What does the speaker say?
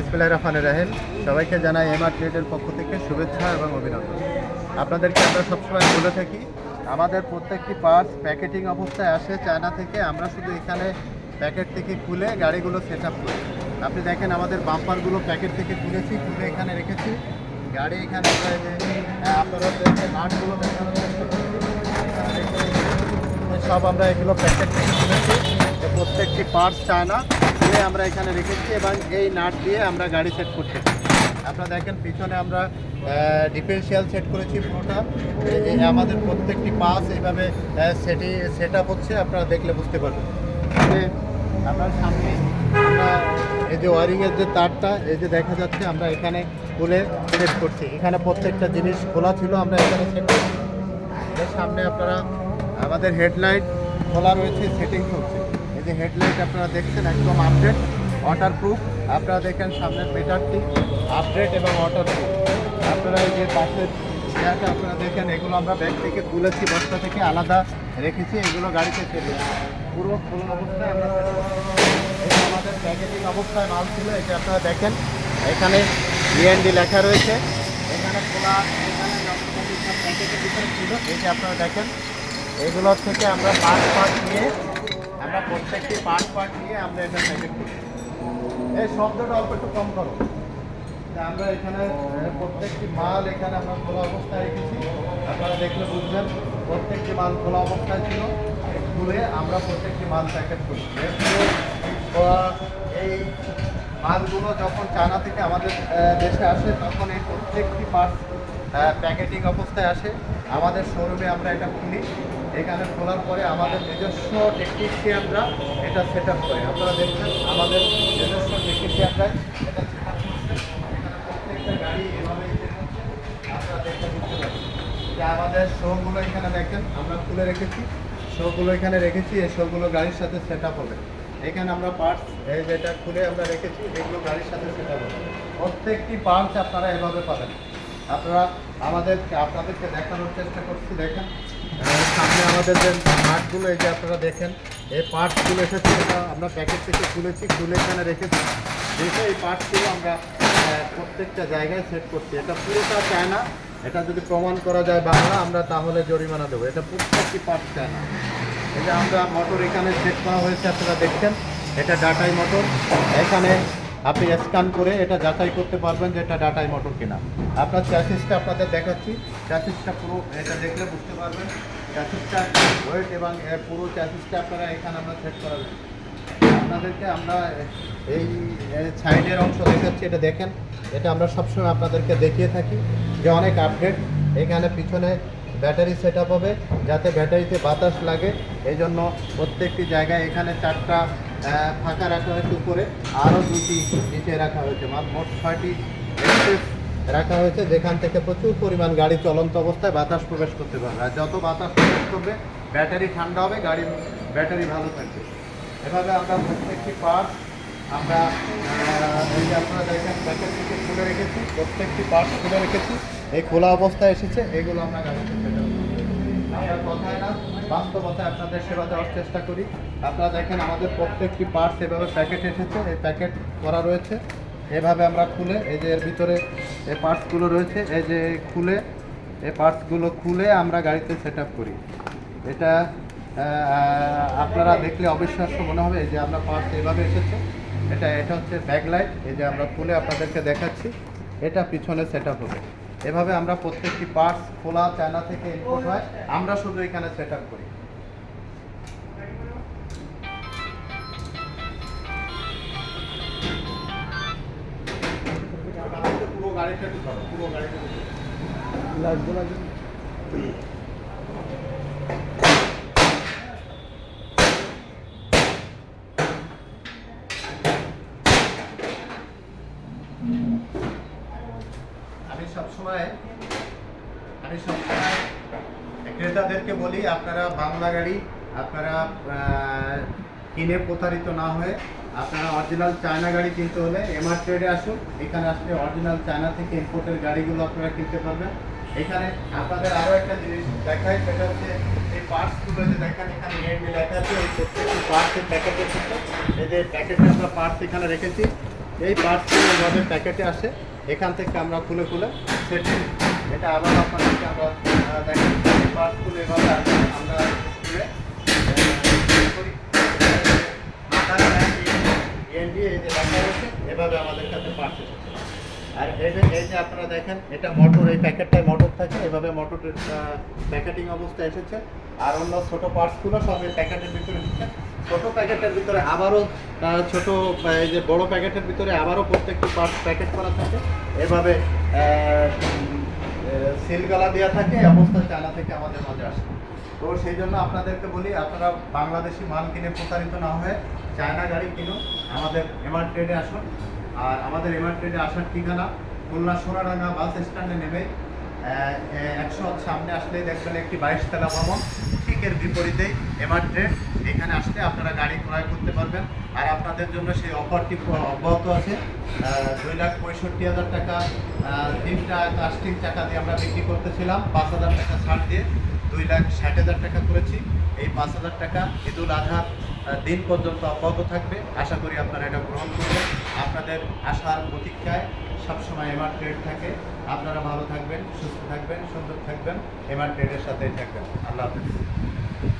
বিসমিল্লাহ রহমান রাহিম সবাইকে জানাই এমআর ট্রেডের পক্ষ থেকে শুভেচ্ছা এবং অভিনন্দন। আপনাদেরকে আমরা সবসময় বলে থাকি আমাদের প্রত্যেকটি পার্টস প্যাকেটিং অবস্থায় আসে চায়না থেকে। আমরা শুধু এখানে প্যাকেট থেকে খুলে গাড়িগুলো সেট আপ করি। আপনি দেখেন আমাদের বাম্পারগুলো প্যাকেট থেকে তুলেছি খুলে এখানে রেখেছি। গাড়ি এখানে আমরা এই যে, আপনারা নাটগুলো করছি সব আমরা এগুলো প্যাকেট থেকে তুলেছি এ প্রত্যেকটি পার্টস চায়না। তুলে আমরা এখানে রেখেছি এবং এই নাট দিয়ে আমরা গাড়ি সেট করছি। আপনারা দেখেন, পিছনে আমরা ডিফারেন্সিয়াল সেট করেছি পুরোটা। আমাদের প্রত্যেকটি পাস এইভাবে সেটি সেট আপ হচ্ছে, আপনারা দেখলে বুঝতে পারবেন। আপনার সামনে আমরা, এই যে ওয়ারিংয়ের যে তারটা, এই যে দেখা যাচ্ছে আমরা এখানে খুলে সেট করছি। এখানে প্রত্যেকটা জিনিস খোলা ছিল, আমরা এখানে সেট করছি। সামনে আপনারা, আমাদের হেডলাইট খোলা রয়েছে সেটিং হচ্ছে যে হেডলাইট আপনারা দেখছেন, একদম আপডেট ওয়াটার প্রুফ আপনারা দেখেন সামনের মিটারটি আপডেট এবং ওয়াটার প্রুফ আপনারা এই যে পাশের চেয়ারটা আপনারা দেখেন, এগুলো আমরা ব্যাগ থেকে তুলেছি, বস্তা থেকে আলাদা রেখেছি, এগুলো গাড়িতে ফেলে পুরো খোলা অবস্থায় আমরা। এটা আমাদের প্যাকেজিং অবস্থায় মাল ছিল, এটা আপনারা দেখেন। এখানে বিএনডি লেখা রয়েছে। এখানে খোলা, এখানে ছিল যে আপনারা দেখেন। এগুলোর থেকে আমরা পাঁচ পাঁচ নিয়ে আমরা প্রত্যেকটি পার্ট পার্ট নিয়ে আমরা এটা প্যাকেট করি এই শব্দটা অল্প একটু কম করো। আমরা এখানে প্রত্যেকটি মাল এখানে আমরা খোলা অবস্থায় রেখেছি। আপনারা দেখলে বুঝবেন, প্রত্যেকটি মাল খোলা অবস্থায় ছিল। খুলে আমরা প্রত্যেকটি মাল প্যাকেট করি এই মালগুলো যখন চায়না থেকে আমাদের দেশে আসে, তখন এই প্রত্যেকটি পার্ট প্যাকেটিং অবস্থায় আসে। আমাদের শোরুমে আমরা এটা খুলি। এখানে খোলার পরে আমাদের নিজস্ব টেকনিশিয়ানরা এটা সেট আপ করে। আপনারা দেখছেন, আমাদের নিজস্ব টেকনিশিয়ানরা প্রত্যেকটা গাড়ি আমাদের শোগুলো এখানে দেখেন, আমরা খুলে রেখেছি। শোগুলো এখানে রেখেছি, এই শোগুলো গাড়ির সাথে সেট আপ হবে। এখানে আমরা পার্টস এই যেটা খুলে আমরা রেখেছি, এগুলো গাড়ির সাথে সেট আপ হবে। প্রত্যেকটি পার্টস আপনারা এভাবে পাবেন। আপনারা আমাদেরকে, আপনাদেরকে দেখানোর চেষ্টা করছি, দেখেন। সামনে আমাদের যে পার্টগুলো এই যে আপনারা দেখেন, এই পার্টসগুলো এসেছে, এটা আমরা প্যাকেট থেকে খুলেছি খুলে এখানে রেখেছি। রেখে এই পার্টসগুলো আমরা প্রত্যেকটা জায়গায় সেট করছি। এটা পুরোটা চায় না এটা যদি প্রমাণ করা যায় বাংলা, আমরা তাহলে জরিমানা দেবো। এটা প্রত্যেকটি পার্ট চায় না যে আমরা মোটর এখানে সেট করা হয়েছে, আপনারা দেখছেন, এটা ডাটাই মোটর এখানে আপনি স্ক্যান করে এটা যাচাই করতে পারবেন যে এটা ডাটাই মোটর কিনা। আপনার চ্যাসিসটা আপনাদের দেখাচ্ছি। চ্যাসিসটা পুরো এটা দেখলে বুঝতে পারবেন। চ্যাসিসটা ওয়েট এবং পুরো চ্যাসিসটা আপনারা এখানে আমরা সেট করাবেন আপনাদেরকে আমরা এই সাইডের অংশ দেখাচ্ছি, এটা দেখেন। এটা আমরা সবসময় আপনাদেরকে দেখিয়ে থাকি যে অনেক আপডেট। এখানে পিছনে ব্যাটারি সেট হবে যাতে ব্যাটারিতে বাতাস লাগে। এই জন্য প্রত্যেকটি জায়গায় এখানে চারটা ফাঁকা রাখা হয়েছে উপরে। আরও দুটি নিচে রাখা হয়েছে। মোট- ছয়টি রাখা হয়েছে। যেখান থেকে প্রচুর পরিমাণ গাড়ি চলন্ত অবস্থায় বাতাস প্রবেশ করতে পারবে। আর যত বাতাস প্রবেশ করবে, ব্যাটারি ঠান্ডা হবে, গাড়ির ব্যাটারি ভালো থাকবে। এভাবে আমরা প্রত্যেকটি পার্ট আমরা এই আপনারা দেখেন প্যাকেট থেকে খুলে রেখেছি, প্রত্যেকটি পার্ট খুলে রেখেছি। এই খোলা অবস্থায় এসেছে, এগুলো আমরা গাড়িতে। আমরা কথায় না, বাস্তবতায় আপনাদের সেবা দেওয়ার চেষ্টা করি। আপনারা দেখেন আমাদের প্রত্যেকটি পার্টস এভাবে প্যাকেট এসেছে, এই প্যাকেট করা রয়েছে। এভাবে আমরা খুলে, এই যে এর ভিতরে এই পার্টসগুলো রয়েছে, এই যে খুলে, এই পার্টসগুলো খুলে আমরা গাড়িতে সেট করি। এটা আপনারা দেখলে অবিশ্বাস্য মনে হবে যে আমরা পার্টস এভাবে এসেছে। এটা এটা হচ্ছে ব্যাকলাইট এই যে আমরা খুলে আপনাদেরকে দেখাচ্ছি। এটা পিছনে সেট হবে। এভাবে আমরা প্রত্যেকটি পার্টস খোলা চায়না থেকে ইম্পোর্ট হয়। আমরা শুধু এখানে সেট আপ করি। পুরো গাড়িটা পুরো গাড়িটা। আমি আমি সবসময় ক্রেতাদেরকে বলি, আপনারা বাংলা গাড়ি, আপনারা কিনে প্রতারিত না হয়ে আপনারা অরিজিনাল চায়না গাড়ি কিনতে হলে এমআর ট্রেডে আসুন। এখানে আসলে অরিজিনাল চায়না থেকে ইম্পোর্টের গাড়িগুলো আপনারা কিনতে পারবেন। এখানে আপনাদের আরও একটা জিনিস দেখাই, সেটা হচ্ছে এই পার্টসগুলো যে দেখেন, এখানে এমনি লেখা আছে, এই প্রত্যেকটি পার্টসের প্যাকেটের সাথে এই যে প্যাকেটে আমরা পার্টস এখানে রেখেছি। এই পার্টসগুলো এভাবে প্যাকেটে আসে। এখান থেকে আমরা খুলে খুলে সেট এটা আবার আপনাদেরকে আমরা আহ, দেখেন, এটা মোটর এই প্যাকেটটায় মোটর থাকে, এভাবে মোটর প্যাকেটিং অবস্থায় এসেছে। আর অন্য ছোট পার্টসগুলো সব এই প্যাকেটের ভিতরে এসেছে ছোট প্যাকেটের ভিতরে আবারও ছোট এই যে বড় প্যাকেটের ভিতরে আবারও প্রত্যেকটি পার্টস প্যাকেট করা থাকে। এভাবে সিল গলা দেওয়া থাকে অবস্থা চায়না থেকে আমাদের মাঝে আসে। তো সেই জন্য আপনাদেরকে বলি, আপনারা বাংলাদেশি মাল কিনে প্রতারিত না হয়ে চায়না গাড়ি কিনুন। আমাদের এমআর ট্রেডে আসুন। আর আমাদের এমআর ট্রেডে আসার ঠিকানা খুলনা সোনাডাঙ্গা বাস স্ট্যান্ডে নেমে একশো সামনে আসলেই দেখবেন একটি বাইশ তলা ভবন। ঠিক এর বিপরীতেই এমআর ট্রেড এখানে আসলে আপনারা গাড়ি ক্রয় করতে পারবেন। আর আপনাদের জন্য সেই অফারটি অব্যাহত আছে। দুই লাখ পঁয়ষট্টি হাজার টাকা তিনটা কাস্টিং টাকা দিয়ে আমরা বিক্রি করতেছিলাম। পাঁচ হাজার টাকা ছাড় দিয়ে দুই লাখ ষাট হাজার টাকা করেছি। এই পাঁচ হাজার টাকা ঈদুল আজহার দিন পর্যন্ত অব্যাহত থাকবে। আশা করি আপনারা এটা গ্রহণ করবেন। আপনাদের আশার প্রতীক্ষায় সবসময় এমআর ট্রেড থাকে। আপনারা ভালো থাকবেন, সুস্থ থাকবেন, সুন্দর থাকবেন। এমআর ট্রেডের সাথেই থাকবেন। আল্লাহ হাফিজ।